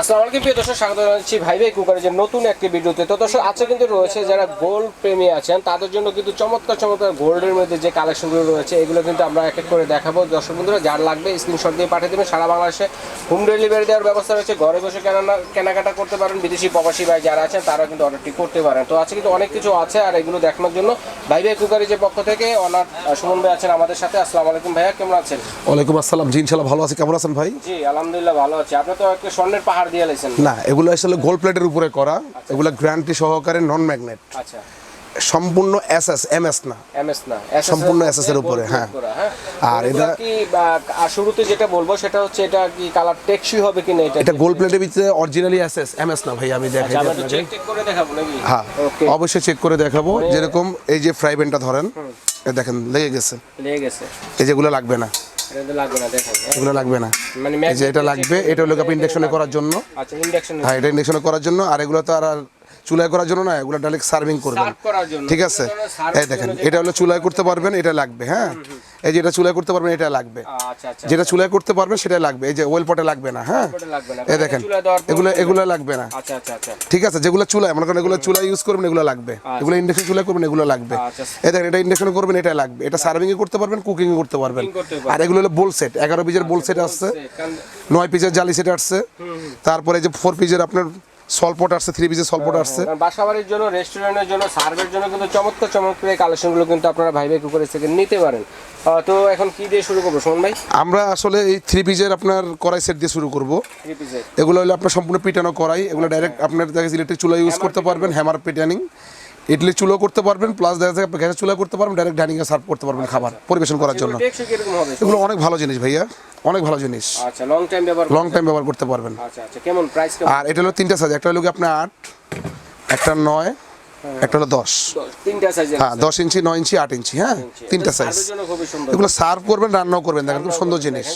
আসসালামু আলাইকুম প্রিয় দর্শক স্বাগত জানাচ্ছি ভাই ভাই কুকারের যে নতুন একটি ভিডিওতে। তো দর্শক আজকে কিন্তু রয়েছে যারা গোল্ড প্রেমী আছেন তাদের জন্য কিন্তু চমৎকার চমৎকার গোল্ডের মধ্যে যে কালেকশনগুলো রয়েছে এগুলো কিন্তু আমরা এক এক করে দেখাবো। দর্শক বন্ধুরা যার লাগবে স্ক্রিনশট দিয়ে পাঠিয়ে দেবেন। সারা বাংলাদেশে হোম ডেলিভারি দেওয়ার ব্যবস্থা রয়েছে। ঘরে বসে কেনা কেনাকাটা করতে পারেন। বিদেশি প্রবাসী ভাই যারা আছেন তারা কিন্তু অর্ডারটি করতে পারেন। তো আজকে কিন্তু অনেক কিছু আছে আর এগুলো দেখানোর জন্য ভাই ভাই কুকারের যে পক্ষ থেকে অনার সুমন ভাই আছেন আমাদের সাথে। আসসালামু আলাইকুম ভাইয়া কেমন আছেন? ওয়ালাইকুম আসসালাম। জি ইনশাল্লাহ ভালো আছি। কেমন আছেন ভাই? জি আলহামদুলিল্লাহ ভালো আছি। আপনি তো একটা স্বর্ণের পাহাড় দিয়ে লাইছেন? না এগুলো আসলে গোল্ড প্লেটের উপরে করা। এগুলো গ্যারান্টি সহকারে নন ম্যাগনেট আচ্ছা। সম্পূর্ণ এস এস এম এস না। এমএস না। সম্পূর্ণ SS এর উপরে, হ্যাঁ। আর আর এটা কি শুরুতে যেটা বলব সেটা হচ্ছে এটা কি কালার টেকসই হবে কিনা এটা এটা গোল্ড প্লেটের ভিতরে originally S S M S না ভাই আমি দেখাই আচ্ছা, আপনাকে চেক করে দেখাবো নাকি? হ্যাঁ ওকে অবশ্যই চেক করে দেখাবো। যেরকম এই যে ফ্রাই প্যানটা ধরেন দেখেন লেগে গেছে। লেগে গেছে। এই যেগুলো লাগবে না। হ্যাঁ? এগুলো লাগবে না। মানে যে এটা লাগবে এটা হলো আপনি ইন্ডাকশনে করার জন্য। আচ্ছা ইন্ডাকশনে হ্যাঁ এটা ইন্ডাকশনে করার জন্য আর এগুলো তো আর চুলায় করার জন্য না এগুলো ডাইরেক্ট সার্ভিং করবেন। ঠিক আছে? এই দেখেন এটা হলো চুলায় করতে পারবেন এটা লাগবে হ্যাঁ? এই যে এটা চুলায় করতে পারবেন এটা লাগবে। আচ্ছা আচ্ছা যেটা চুলায় করতে পারবেন সেটা লাগবে। এই যে ওয়েল পটে লাগবে না হ্যাঁ? এই দেখেন এগুলো এগুলো লাগবে না। আচ্ছা আচ্ছা আচ্ছা। ঠিক আছে যেগুলো চুলায় মনে করেন এগুলো চুলায় ইউজ করবেন এগুলো লাগবে। এগুলো ইন্ডাকশন চুলায় করবেন এগুলো লাগবে। আচ্ছা। এই দেখেন এটা ইন্ডাকশনে করবেন এটা লাগবে। এটা সার্ভিং এ করতে পারবেন কুকিং এ করতে পারবেন। আর এগুলো হলো বোল সেট এগারো পিসের বোল সেট আসছে। নয় পিসের জালি সেট আসছে। তারপরে যে ফোর পিসের আপনার সলপট আসছে থ্রি পিসের সলপট আসছে। বাসাবাড়ির জন্য রেস্টুরেন্টের জন্য সার্ভের জন্য কিন্তু চমৎকার চমৎকার এই কালেকশনগুলো কিন্তু আপনারা ভাই ভাই করে থেকে নিতে পারেন। তো এখন কি দিয়ে শুরু করব সোমন ভাই? আমরা আসলে এই থ্রি পিসের আপনার কড়াই সেট দিয়ে শুরু করব। এগুলো হলো আপনার সম্পূর্ণ পিটানো কড়াই এগুলো ডাইরেক্ট আপনার দেখা ইলেকট্রিক চুলা ইউজ করতে পারবেন হ্যামার পিটানিং ইডলি চুলো করতে পারবেন প্লাস দেখা যাচ্ছে গ্যাসের চুলা করতে পারবেন ডাইরেক্ট ডাইনিং এ সার্ভ করতে পারবেন খাবার পরিবেশন করার জন্য। এগুলো অনেক ভালো জিনিস ভাইয়া অনেক ভালো জিনিস। আচ্ছা লং টাইম ব্যবহার লং টাইম ব্যবহার করতে পারবেন। আচ্ছা আচ্ছা কেমন প্রাইস আর এটা হলো তিনটা সাইজ একটা হলো কি আপনার আট একটা নয় একটা হলো দশ। হ্যাঁ দশ ইঞ্চি নয় ইঞ্চি আট ইঞ্চি হ্যাঁ তিনটা সাইজ এগুলো সার্ভ করবেন রান্নাও করবেন দেখেন খুব সুন্দর জিনিস।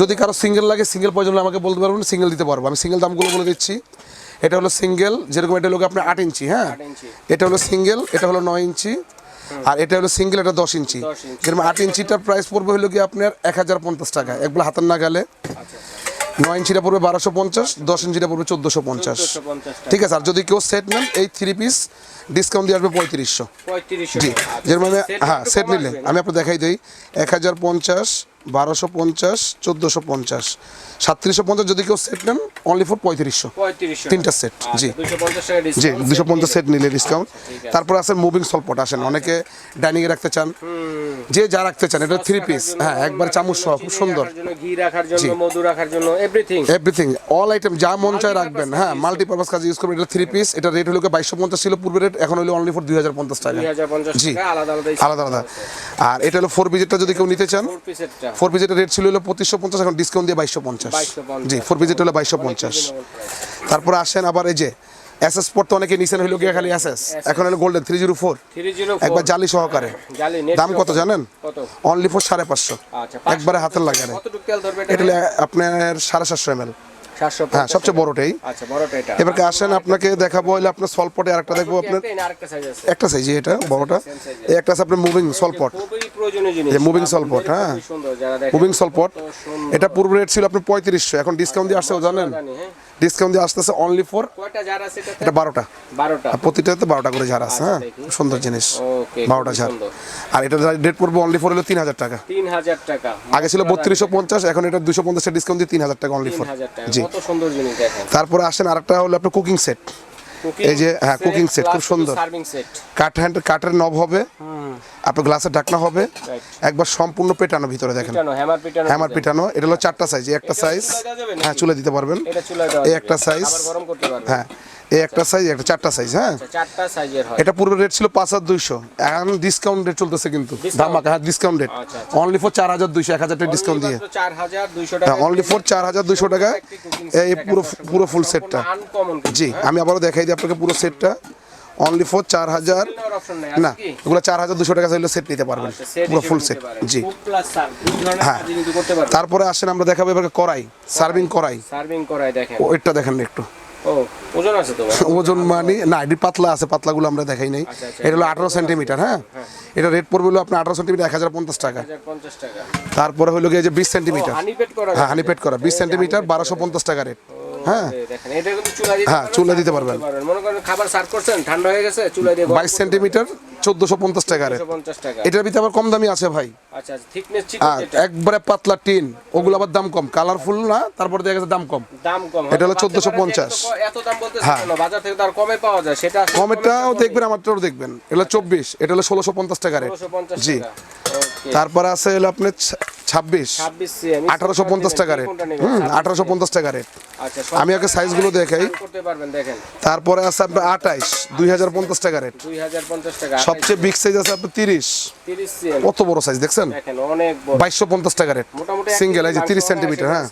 যদি কারও সিঙ্গেল লাগে সিঙ্গেল প্রয়োজন হলে আমাকে বলতে পারবেন সিঙ্গেল দিতে পারব। আমি সিঙ্গেল দামগুলো বলে দিচ্ছি। এটা হলো সিঙ্গেল যেরকম এটা হলো আপনার আট ইঞ্চি হ্যাঁ? এটা হলো সিঙ্গেল এটা হলো নয় ইঞ্চি আর এটা হলো সিঙ্গেল এটা দশ ইঞ্চি। 10 যেরকম আট ইঞ্চিটার প্রাইস পড়বে হলো কি আপনার এক হাজার পঞ্চাশ টাকা একগুলো হাতের নাগালে। আচ্ছা নয় ইঞ্চিটা পড়বে বারোশো পঞ্চাশ দশ ইঞ্চিটা পড়বে চোদ্দোশো পঞ্চাশ। ঠিক আছে আর যদি কেউ সেট নেন এই থ্রি পিস ডিসকাউন্ট দিয়ে আসবে পঁয়ত্রিশশো। জি। আচ্ছা, যের মানে হ্যাঁ সেট নিলে। আমি আপনার দেখাই দিই। এক হাজার পঞ্চাশ বারোশো পঞ্চাশ চোদ্দোশো পঞ্চাশ। সাতত্রিশশো পঞ্চাশ যদি কেউ সেট নেন অনলি ফর পঁয়ত্রিশশো। তিনটা জি। পঞ্চাশ টাকা জি discount, দুশো পঞ্চাশ। সেট নিলে ডিসকাউন্ট তারপর আছে মুভিং সলপট আসেন অনেকে ডাইনিংয়ে রাখতে চান। যে যা রাখতে চান এটা থ্রি পিস হ্যাঁ একবার চামচ সহ খুব সুন্দর। ঘি রাখার জন্য মধু রাখার জন্য এভরিথিং এভরিথিং অল আইটেম যা মন চায় রাখবেন। হ্যাঁ মাল্টিপারপাস কাজে ইউজ করবেন। এটা থ্রি পিস এটা রেট হলো বাইশশো পঞ্চাশ ছিল পূর্বের রেট এখন হলো অনলি ফর দুই হাজার পঞ্চাশ টাকা। জি। টাকা আলাদা আলাদা আর এটা হলো ফোর পিজেরটা যদি কেউ নিতে চান ফোর পিজের রেট ছিল হলো পঁচিশশো পঞ্চাশ এখন ডিসকাউন্ট দিয়ে বাইশশো পঞ্চাশ। 2250 জি ফোর ভিজিট হলো বাইশশো পঞ্চাশ। তারপর আসেন আবার এই যে এসএস পর তো অনেকে নিছেন হইল গিয়ে খালি এসএস এখন হলো গোল্ডেন থ্রি জিরো ফোর একবার জালি সহকারে। দাম কত জানেন? অনলি ফোর সাড়ে পাঁচশো। আচ্ছা একবারে হাতের লাগে এটা? আপনার সাড়ে সাতশো এম হ্যাঁ সবচেয়ে বড়টাই। আচ্ছা বড়টা এটা। এবার আসেন আপনাকে দেখাবো হলে আপনার সলপটে আরেকটা দেখব। আপনার একটা সাইজ এটা বড়টা। এই একটা আছে আপনার মুভিং সলপট মুভিং সলপট হ্যাঁ। মুভিং সলপট এটা পূর্ব রেট ছিল আপনার পঁয়ত্রিশশো এখন ডিসকাউন্ট দিয়ে আসছে জানেন? জানি। ডিসকাউন্ট দিয়ে আসতেছে অনলি ফর কয়টা জার আছে এটা এটা বারোটা। প্রতিটাতে বারোটা করে ঝাড় আছে হ্যাঁ? সুন্দর জিনিস। ওকে বারোটা ঝাড়। আর এটা ডেট পড়বে অনলি ফর হলো তিন হাজার টাকা। তিন হাজার টাকা। আগে ছিল বত্রিশশো পঞ্চাশ এখন এটা দুশো পঞ্চাশের ডিসকাউন্ট দিয়ে তিন হাজার টাকা অনলি ফর 3000 টাকা। জি। কত সুন্দর জিনিস দেখেন। তারপরে আসেন আরেকটা হলো আপনার কুকিং সেট এই যে, হ্যাঁ, কুকিং সেট খুব সুন্দর। কাট কাঠ হ্যান্ড কাঠের নব হবে আপনার গ্লাসের ঢাকনা হবে একবার সম্পূর্ণ পেটানো ভিতরে দেখেন। হ্যামার পেটানো এটা হলো চারটা সাইজ একটা সাইজ হ্যাঁ চুলে দিতে পারবেন। এই একটা পারবে হ্যাঁ। এই একটা সাইজ একটা চারটা সাইজ হ্যাঁ? আচ্ছা, চারটা সাইজের হয়। এটা পূর্বে রেট ছিল পাঁচ হাজার দুইশো। এখন ডিসকাউন্ট রেট চলতেছে কিন্তু। ধামাকা হ্যাঁ ডিসকাউন্ট রেট আচ্ছা, অনলি ফর চার হাজার দুইশো এক হাজার টাকা ডিসকাউন্ট দিয়ে। হ্যাঁ অনলি ফর চার হাজার দুইশো টাকা। এই পুরো পুরো ফুল সেটটা জি আমি আবারও দেখাই দিই আপনাকে পুরো সেটটা অনলি ফর চার হাজার না এগুলো চার হাজার দুশো টাকা চাইলে সেট নিতে পারবেন। পুরো ফুল সেট জি। হ্যাঁ। তারপরে আসেন আমরা দেখাবো এবার কড়াই। সার্ভিং কড়াই। সার্ভিং করায় দেখেন। ও এটা দেখেন একটু। ওজন আছে তো ওজন মানে না এটি পাতলা আছে পাতলাগুলো আমরা দেখাই নাই। আচ্ছা, আচ্ছা। এটা হলো আঠারো সেন্টিমিটার হ্যাঁ? এটা রেট পড়বে হলো আপনার আঠারো সেন্টিমিটার এক হাজার পঞ্চাশ টাকা। তারপরে হলো গিয়ে যে বিশ সেন্টিমিটার। হ্যাঁ হানিপেট করা বিশ সেন্টিমিটার বারোশো পঞ্চাশ টাকা রেট। হ্যাঁ? হ্যাঁ, চুলা দিতে পারবেন। মনে করেন খাবার সার্ভ করছেন ঠান্ডা হয়ে গেছে চুলা দিয়ে বাইশ সেন্টিমিটার চোদ্দোশো পঞ্চাশ টাকা। এটার ভিতরে আবার কম দামি আছে ভাই। আচ্ছা আচ্ছা একবারে পাতলা টিন ওগুলো আবার দাম কম। কালারফুল না তারপর দেখা গেছে দাম কম। দাম কম। এটা হলো হয়তো পঞ্চাশ। 1450 এত দাম বলতেছে হ্যাঁ। বাজার থেকে তার কমে পাওয়া যায় সেটা কমেরটাও দেখবেন আমারটাও দেখবেন। এটা চব্বিশ এটা হলো ষোলোশো পঞ্চাশ টাকা রেট। 1650 জি। তারপরে আছে হলো আপনার ছাব্বিশ। আঠারোশো পঞ্চাশ টাকা রেট। হুম আঠারোশো পঞ্চাশ টাকা রেট। আমি আগে সাইজগুলো দেখাই। তারপরে আছে আপনার আঠাইশ দুই হাজার পঞ্চাশ টাকা রেট। সবচেয়ে বিগ সাইজ আছে আপনার তিরিশ। কত বড় সাইজ দেখছেন? বাইশশো পঞ্চাশ টাকা রেট। সিঙ্গেল এই যে তিরিশ সেন্টিমিটার হ্যাঁ।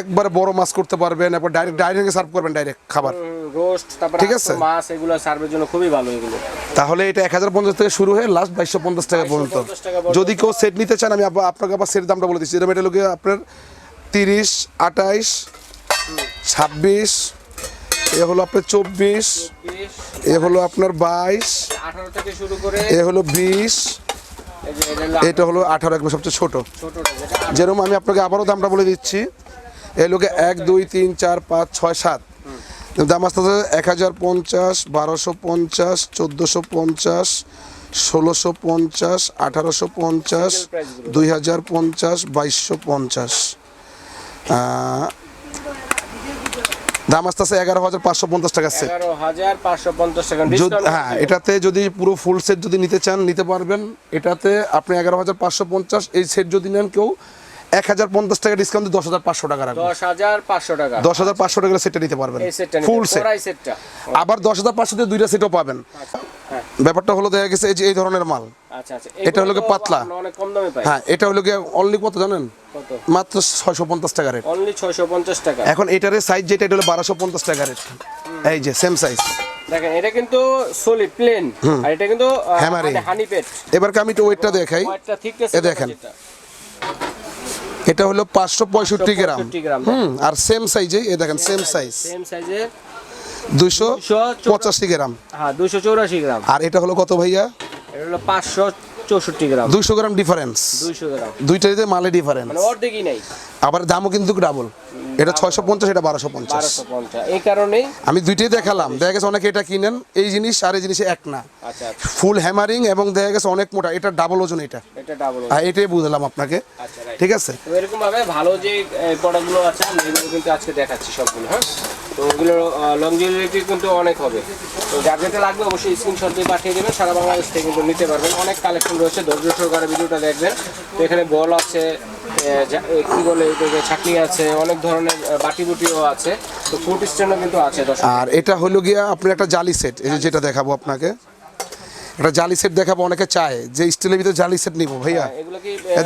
একবারে বড় মাছ করতে পারবেন এরপর ডাইরেক্ট ডাইরেক্ট সার্ভ করবেন ডাইরেক্ট খাবার। রোস্ট তারপর ঠিক আছে? মাছ এগুলো সার্ভের জন্য খুবই ভালো এগুলো। তাহলে এটা এক হাজার পঞ্চাশ থেকে শুরু হয়ে লাস্ট বাইশশো পঞ্চাশ টাকা পর্যন্ত। 2250 টাকা পর্যন্ত। যদি কেউ সেট নিতে চান আমি আপনাকে আবার সেট দামটা বলে দিচ্ছি। এরকম এটা লোকে আপনার তিরিশ আঠাইশ ছাব্বিশ এ হলো আপনার চব্বিশ এ হলো আপনার বাইশ 18 থেকে শুরু করে এ হলো বিশ এটা হলো আঠারো একবার সবচেয়ে ছোট। যেরকম আমি আপনাকে আবারও দামটা বলে দিচ্ছি এই লোকে এক দুই তিন চার পাঁচ ছয় সাত। দাম আসতে আসতে এক হাজার পঞ্চাশ বারোশো পঞ্চাশ চোদ্দোশো পঞ্চাশ ষোলোশো পঞ্চাশ আঠারোশো পঞ্চাশ দুই হাজার পঞ্চাশ বাইশশো পঞ্চাশ। দাম আসতে আসতে এগারো হাজার পাঁচশো পঞ্চাশ টাকা সেট 11550 টাকা। যদি ডিসকাউন্ট হ্যাঁ এটাতে যদি পুরো ফুল সেট যদি নিতে চান নিতে পারবেন। এটাতে আপনি এগারো হাজার পাঁচশো পঞ্চাশ এই সেট যদি নেন কেউ এক হাজার পঞ্চাশ টাকা ডিসকাউন্ট দশ হাজার পাঁচশো টাকা রাখবেন। 10500 টাকা। দশ হাজার পাঁচশো টাকা সেটটা নিতে পারবেন। ফুল সেট আবার দশ হাজার পাঁচশো দিয়ে দুইটা সেটও পাবেন। হ্যাঁ ব্যাপারটা হলো দেখা গেছে এই যে এই ধরনের মাল। আচ্ছা আচ্ছা এটা হলো পাতলা। হ্যাঁ এটা হলো অনলি কত জানেন? মাত্র ছয়শো পঞ্চাশ টাকা রেট অনলি 650 টাকা। এখন এটার সাইজ যেটা এটা হলো বারোশো পঞ্চাশ টাকা রেট এই যে সেম সাইজ দেখেন এটা কিন্তু সলিড প্লেন আর এটা কিন্তু হানি পেট এবারকে আমি একটু ওয়েটটা দেখাই? এ দেখেন। এটা হলো পাঁচশো পঁয়ষট্টি গ্রাম। হুম আর সেম সাইজে এ দেখেন সেম সাইজ সেম সাইজে দুইশো 284 পঁচাশি গ্রাম। হ্যাঁ 284 গ্রাম। আর এটা হলো কত ভাইয়া? এটা হলো 564 গ্রাম। দুইশো গ্রাম ডিফারেন্স 200 গ্রাম। দুইটাতে মালে ডিফারেন্স মানে অর্ধেকই নাই। আবার দামও কিন্তু ডাবল এটা ছয়শো পঞ্চাশ এটা বারোশো পঞ্চাশ। 1250 এই কারণেই আমি দুইটাই দেখালাম। দেখা গেছে অনেকে এটা কিনেন এই জিনিস আর এই জিনিস এক না। আচ্ছা আচ্ছা। ফুল হ্যামারিং এবং দেখা গেছে অনেক মোটা এটা ডাবল ওজন এটা। এটা ডাবল আর এটাই বুঝলাম আপনাকে। আচ্ছা ঠিক আছে? এরকম ভাবে ভালো যে প্রোডাক্টগুলো আছে আমি কিন্তু আজকে দেখাচ্ছি সবগুলো হ্যাঁ? তো ওগুলো লংজিভিটি কিন্তু অনেক হবে। তো যার যেতে লাগবে অবশ্যই স্ক্রিনশট দিয়ে পাঠিয়ে দেবেন। সারা বাংলাদেশ থেকে কিন্তু নিতে পারবেন। অনেক কালেকশন রয়েছে। ধৈর্য সহকারে ভিডিওটা দেখবেন। তো এখানে বল আছে কি বলে ছাকনি আছে, অনেক ধরনের বাটি বুটিও আছে। তো ফুড স্ট্যান্ডও কিন্তু আছে আর এটা হলো গিয়া আপনার একটা জালি সেট যেটা দেখাবো আপনাকে। একটা জালি সেট দেখাবো অনেকে চায় যে স্টিলের ভিতরে জালি সেট নিবো ভাইয়া। এগুলো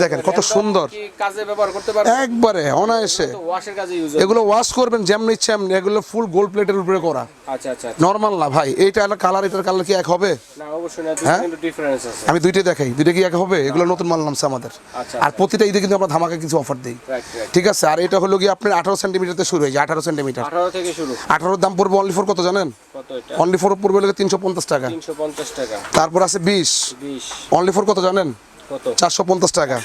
দেখেন, কত সুন্দর। কাজে ব্যবহার করতে পারবেন? একবারে অনায়াসে। ওয়াশের কাজে ইউজ এগুলো ওয়াশ করবেন যেমন ইচ্ছে এমনি এগুলো ফুল গোল্ড প্লেটের উপরে করা। আচ্ছা আচ্ছা নর্মাল না ভাই এইটা একটা কালার এটার কালার কি এক হবে? না অবশ্যই না হ্যাঁ? কিন্তু ডিফারেন্স আছে। আমি দুইটাই দেখাই দুইটা কি এক হবে? এগুলো নতুন মাল নামছে আমাদের। আচ্ছা, আর প্রতিটা ঈদে কিন্তু আমরা ধামাকা কিছু অফার দিই। ঠিক আছে আর এটা হলো কি আপনার আঠারো সেন্টিমিটারতে শুরু হয়েছে আঠারো সেন্টিমিটার আঠারো থেকে শুরু। আঠারোর দাম পড়বে অনলি ফোর কত জানেন? কত এটা? অনলি ফোর পড়বে হলো তিনশো পঞ্চাশ টাকা। তিনশো পঞ্চাশ টাকা। তারপর আছে বিশ। অনলি ফোর কত জানেন? চারশো পঞ্চাশ টাকা।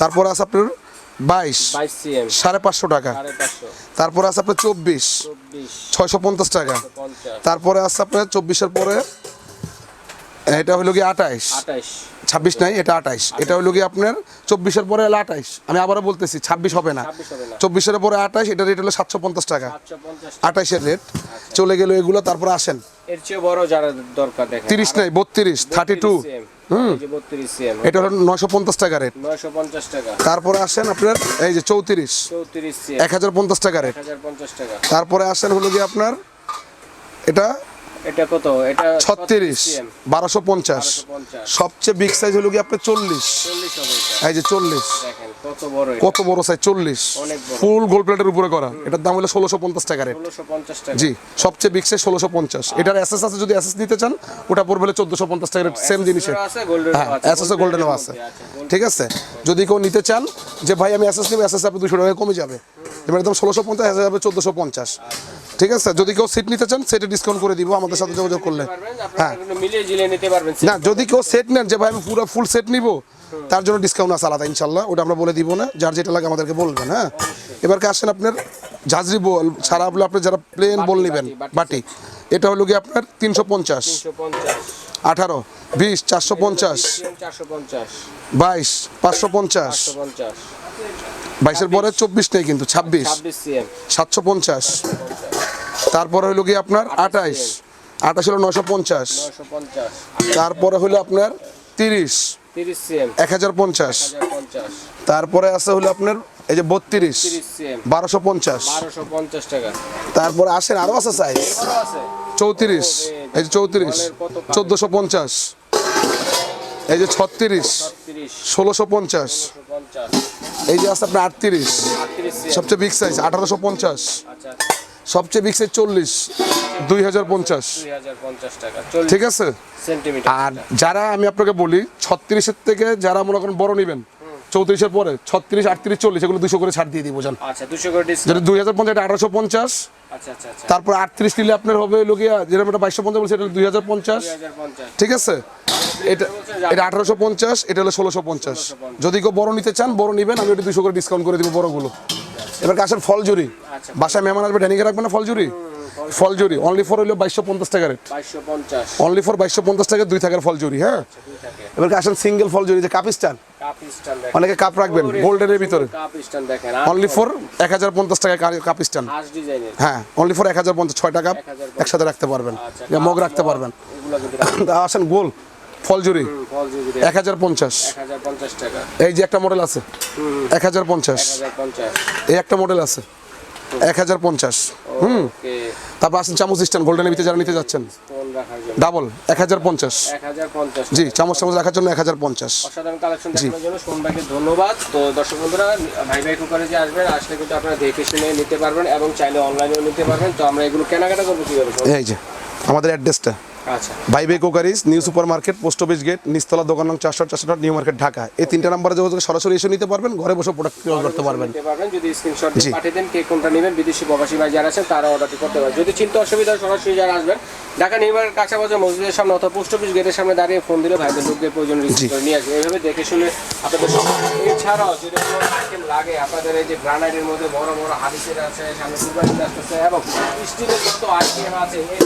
তারপর আছে আপনার বাইশ। সাড়ে পাঁচশো টাকা। তারপর আছে আপনার চব্বিশ। ছয়শো পঞ্চাশ টাকা। তারপরে আছে আপনার চব্বিশের পরে এটা হলো কি আঠাইশ। ছাব্বিশ নাই এটা আঠাইশ। এটা হলো কি আপনার চব্বিশের পরে হলো আঠাইশ। আমি আবারও বলতেছি ছাব্বিশ হবে না। চব্বিশের পরে আঠাইশ এটা রেট হলো সাতশো পঞ্চাশ টাকা। আঠাইশের রেট চলে গেল এগুলো তারপরে আসেন। এর চেয়ে বড় যারা দরকার দেখেন। তিরিশ নাই বত্রিশ থার্টি টু বত্রিশ সিএম এটা হলো নয়শো পঞ্চাশ টাকা রেট নয়শো পঞ্চাশ টাকা। তারপরে আসেন আপনার এই যে চৌত্রিশ। চৌত্রিশ সিএম এক হাজার পঞ্চাশ টাকা রেট এক হাজার পঞ্চাশ টাকা। তারপরে আসেন হলো কি আপনার এটা এটা কত? এটা ছত্রিশ সিএম বারোশো পঞ্চাশ। পঞ্চাশ। সবচেয়ে বিগ সাইজ হলো কি আপনার চল্লিশ। চল্লিশ হবে এই যে চল্লিশ। দেখেন কত বড় কত বড় সাইজ চল্লিশ। অনেক বড়। ফুল গোল্ড প্লেটের উপরে করা। এটার দাম হলো ষোলোশো পঞ্চাশ টাকা রেট ষোলোশো পঞ্চাশ টাকা। জি সবচেয়ে বিগ সাইজ ষোলোশো পঞ্চাশ। এটার এসএস আছে যদি এসএস নিতে চান ওটা পড়বে হলো চোদ্দশো পঞ্চাশ টাকা রেট সেম গোল্ডেন হ্যাঁ এসএস গোল্ডেনও আছে। ঠিক আছে? যদি কেউ নিতে চান যে ভাই আমি এসএস নেব এসএস আপনি দুশো টাকা কমে যাবে। এবার একদম ষোলোশো পঞ্চাশ এসএস যাবে চোদ্দশো পঞ্চাশ। ঠিক আছে যদি কেউ সিট নিতে চান সেটা ডিসকাউন্ট করে দিব আমাদের সাথে যোগাযোগ করলে। হ্যাঁ। না যদি কেউ সেট নেন যে ভাই আমি পুরো ফুল সেট নিব তার জন্য ডিসকাউন্ট আছে আলাদা ইনশাল্লাহ। ওটা আমরা বলে দিব না যার যেটা লাগে আমাদেরকে বলবেন হ্যাঁ। এবার আসেন আপনার ঝাঁঝরি বল ছাড়া বলে আপনি যারা প্লেন বল নেবেন বাটি, এটা হলো কি আপনার তিনশো পঞ্চাশ। আঠারো বিশ চারশো পঞ্চাশ। বাইশ পাঁচশো পঞ্চাশ। বাইশের পরে চব্বিশ নেই কিন্তু ছাব্বিশ। সাতশো পঞ্চাশ। তারপরে হলো কি আপনার আঠাইশ আঠাশ। হলো নশো পঞ্চাশ। তারপরে হলো আপনার তিরিশ। এক হাজার পঞ্চাশ তারপরে আছে হলো আপনার এই যে বত্রিশ। বারোশো পঞ্চাশ। টাকা। তারপরে আসেন আরও আছে সাইজ চৌত্রিশ। এই যে চৌত্রিশ। চোদ্দোশো পঞ্চাশ। এই যে ছত্রিশ। ষোলোশো পঞ্চাশ। এই যে আছে আপনার আটত্রিশ। সবচেয়ে বিগ সাইজ আঠারোশো পঞ্চাশ। আচ্ছা। সবচেয়ে সাইজ চল্লিশ দুই হাজার পঞ্চাশ। দুই ঠিক আছে? আর যারা আমি আপনাকে বলি ছত্রিশের থেকে যারা মনে করেন বড় নেবেন চৌত্রিশের পরে ছত্রিশ আটত্রিশ চল্লিশ এগুলো দুশো করে ছাড় দিয়ে দিব জান। দুশো করে যেটা দুই হাজার পঞ্চাশ আঠারোশো পঞ্চাশ। আচ্ছা আচ্ছা আচ্ছা। তারপর আটত্রিশ নিলে আপনার হবে লোকিয়া যেরকম একটা বাইশশো পঞ্চাশ বলছে এটা দুই হাজার পঞ্চাশ। দুই হাজার পঞ্চাশ। ঠিক আছে? এটা এটা আঠারোশো পঞ্চাশ এটা হলো ষোলোশো পঞ্চাশ। যদি কেউ বড় নিতে চান বড় নেবেন আমি ওটা দুশো করে ডিসকাউন্ট করে দিব বড়গুলো। এবার আসেন ফলজুরি আচ্ছা। বাসায় মেহমান আসবে ড্যানিকে রাখবে না ফলজুরি ফলজুরি অনলি ফর হইল বাইশশো পঞ্চাশ টাকা রেট অনলি ফর বাইশশো পঞ্চাশ টাকা দুই থাকার ফল ফলজুরি হ্যাঁ? দুই এবার আসেন সিঙ্গেল ফলজুরি যে কাপিস্টান অনেকে কাপ রাখবেন গোল্ডেনের ভিতরে। কাপ স্টান দেখেন। অনলি ফর এক হাজার পঞ্চাশ টাকা কাপ স্ট্যান্ড হাঁস ডিজাইনের হ্যাঁ অনলি ফর এক হাজার পঞ্চাশ ছয়টা কাপ একসাথে রাখতে পারবেন। আচ্ছা মগ রাখতে পারবেন। আসেন গোল। ফলজুরি? এক হাজার পঞ্চাশ। এই যে একটা মডেল আছে? এক হাজার পঞ্চাশ। এই একটা মডেল আছে? এক হাজার পঞ্চাশ। হুম। তারপর আসেন চামচ স্ট্যান্ড গোল্ডেনের ভিতরে যারা নিতে যাচ্ছেন। ডাবল এক হাজার পঞ্চাশ। জি চামচ চামচ রাখার জন্য এক হাজার পঞ্চাশ। জন্য সোমবারকে ধন্যবাদ। তো দর্শক বন্ধুরা ভাই ভাই কুকারে যে আসবেন আসলে কিন্তু আপনারা দেখে শুনে নিতে পারবেন এবং চাইলে অনলাইনেও নিতে পারবেন। তো আমরা এগুলো কেনাকাটা করব কীভাবে এই যে আমাদের অ্যাড্রেসটা আচ্ছা। বাইবে crockeries new super market post office gate নিস্তলা দোকান নং চারশো চারশো নিউ মার্কেট ঢাকা এই তিনটা নাম্বারে যোগাযোগ সরাসরি এসে নিতে পারবেন ঘরে বসে প্রোডাক্ট ক্রয় করতে পারবেন। যদি স্ক্রিনশট জি। পাঠিয়ে দেন কে কোনটা নেবেন বিদেশি প্রবাসী ভাই যারা আছেন তারা অর্ডারটি করতে পারেন যদি চিন্তা অসুবিধা সরাসরি যারা আসবেন ঢাকা নিউমার্কেট কাছাকাছি মসজিদের সামনে অথবা পোস্ট অফিস গেটের সামনে দাঁড়িয়ে ফোন দিলে ভাইদের লোকদের প্রয়োজন নিয়ে আসবে। এইভাবে দেখে শুনে আপনাদের এছাড়াও যদি কোনো আইটেম লাগে আপনাদের এই যে গ্রানাইটের মধ্যে বড় বড় হাদিসের আছে সামনে কুরবানি আসতেছে এবং স্টিলের যত আইটেম আছে এই